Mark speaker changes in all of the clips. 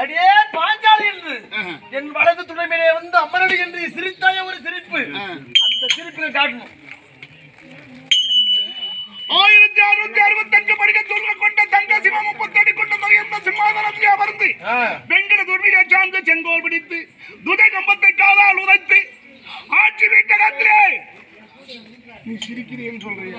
Speaker 1: அடியே பாஞ்சாலி என்று.
Speaker 2: ஆஹா.
Speaker 1: என் வலது துணை மேலே வந்து அம்மனடி என்று சிரித்தாய ஒரு சிரிப்பு. அந்த சிரிப்பினை காட்டணும்.
Speaker 2: ஆயிரத்தி அறுநூத்தி அறுபத்தஞ்சு படிக்க தூங்க கொண்ட தங்க சிவம் முப்பத்தடி கொண்ட மரியந்த சிம்மாதனத்தை அமர்ந்து வெங்கட துர்மியை சார்ந்த செங்கோல் பிடித்து துதை கம்பத்தை காலால் உதைத்து ஆட்சி வீட்ட காத்திரே நீ சிரிக்கிறேன்னு சொல்றியா?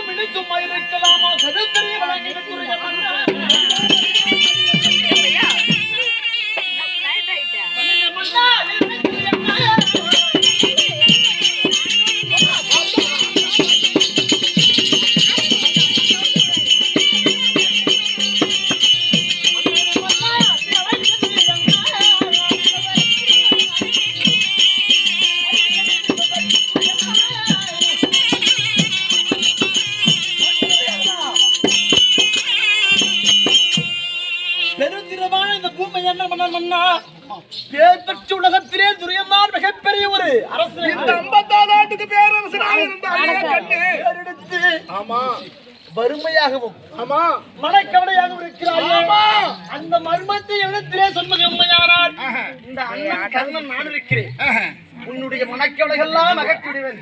Speaker 1: உலகம் ராஜா கடுமையா இருக்கலாமா கருத்தறிய வழங்கின துறைய மன்னா பெருந்திரமான இந்த பூமி என்ன பண்ண மன்னா பேர் பெற்ற உலகத்திலே துரியம்தான் மிகப்பெரிய ஒரு அரசு
Speaker 2: இந்த ஐம்பத்தாறு ஆண்டுக்கு பேரரசனாக இருந்த அழக கண்ணு.
Speaker 1: பேரெடுத்து
Speaker 2: ஆமா.
Speaker 1: வறுமையாகவும்
Speaker 2: ஆமா.
Speaker 1: மனக்கவலையாகவும் இருக்கிறார்கள்
Speaker 2: ஆமா.
Speaker 1: அந்த மர்மத்தை இடத்திலே சொன்னது உண்மையானால். இந்த அண்ணன் கண்ணன் நான் இருக்கிறேன். உன்னுடைய மனக்கவலைகள்லாம் அகற்றிடுவேன்.